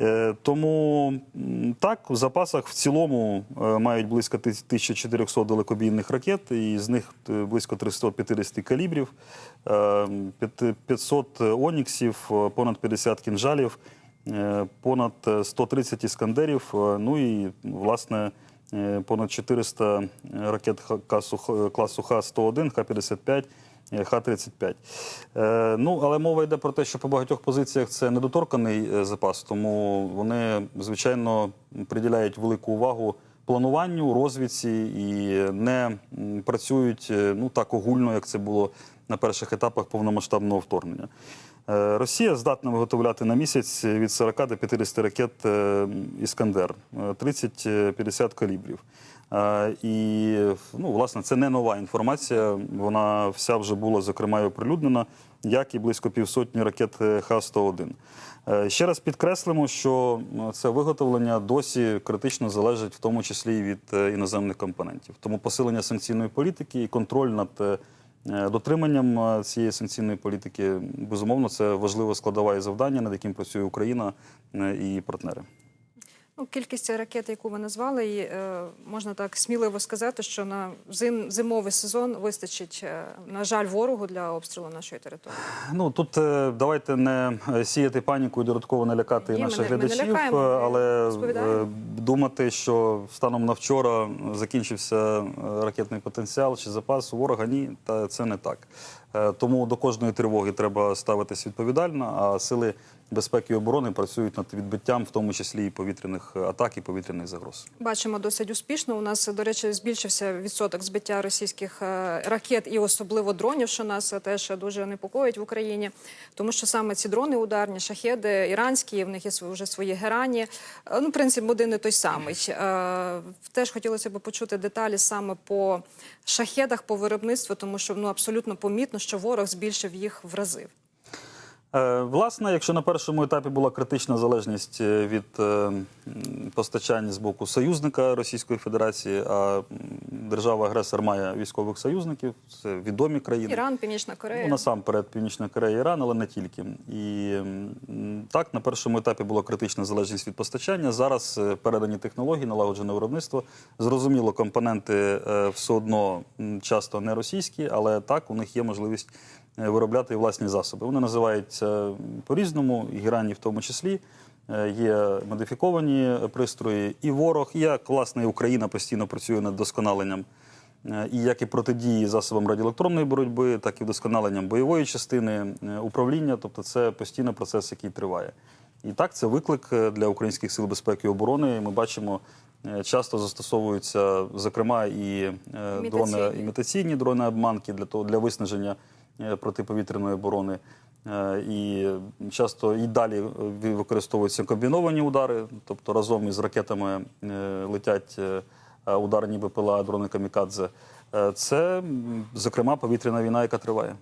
Е, Тому так, в запасах в цілому е, мають близько ти- 1400 далекобійних ракет, і з них е, близько 350 калібрів, е, 500 оніксів, понад 50 кінжалів, понад е, 130 іскандерів, ну і власне понад 400 ракет класу Х-101, Х-55. Е, Х-35. Е, ну, але мова йде про те, що по багатьох позиціях це недоторканий е, запас, тому вони, звичайно, приділяють велику увагу плануванню, розвідці і не працюють е, ну, так огульно, як це було на перших етапах повномасштабного вторгнення. Е, Росія здатна виготовляти на місяць від 40 до 50 ракет Іскандер, е, 30-50 калібрів. Е, І ну, власне це не нова інформація. Вона вся вже була зокрема і оприлюднена, як і близько півсотні ракет е, Х-101. Е, Ще раз підкреслимо, що е, це виготовлення досі критично залежить в тому числі і від іноземних компонентів. Тому посилення санкційної політики і контроль над Дотриманням цієї санкційної політики безумовно це важлива складова і завдання, над яким працює Україна і партнери. Ну, кількість ракет, яку ви назвали, і, е, можна так сміливо сказати, що на зим, зимовий сезон вистачить, е, на жаль, ворогу для обстрілу нашої території. Ну тут е, давайте не сіяти паніку і додатково не лякати Ні, наших ми глядачів, лякаємо, ми але е, думати, що станом на вчора закінчився ракетний потенціал чи запас у ворога, ні, та це не так. Е, Тому до кожної тривоги треба ставитись відповідально, а сили безпеки і оборони працюють над відбиттям, в тому числі і повітряних атак і повітряних загроз. Бачимо досить успішно. У нас, до речі, збільшився відсоток збиття російських е, ракет і особливо дронів, що нас е, теж дуже непокоїть в Україні, тому що саме ці дрони ударні, шахеди, іранські, в них є вже свої герані. Е, Ну, принцип один і той самий. Е, Теж хотілося б почути деталі саме по шахедах, по виробництву, тому що ну абсолютно помітно, що ворог збільшив їх в рази. Е, Власне, якщо на першому етапі була критична залежність е, від е, м, постачань з боку союзника Російської Федерації, а держава-агресор має військових союзників, це відомі країни. Іран, Північна Корея. Ну, насамперед Північна Корея, Іран, але не тільки. І так, на першому етапі була критична залежність від постачання. Зараз передані технології, налагоджене виробництво. Зрозуміло, компоненти все одно часто не російські, але так у них є можливість виробляти власні засоби. Вони називаються по-різному, і герані в тому числі. Е, Є модифіковані пристрої, і ворог, і як власне Україна постійно працює над досконаленням Е, і як і протидії засобам радіоелектронної боротьби, так і вдосконаленням бойової частини е, управління. Тобто це постійний процес, який триває. І так, це виклик е, для українських сил безпеки і оборони. Ми бачимо, е, часто застосовуються, зокрема, і е, дрони Імітаційні. дрони обманки для того для виснаження е, протиповітряної оборони. Е, І часто і далі е, використовуються комбіновані удари, тобто разом із ракетами е, летять удари ніби пила дрони камікадзе. Е, Це, зокрема, повітряна війна, яка триває.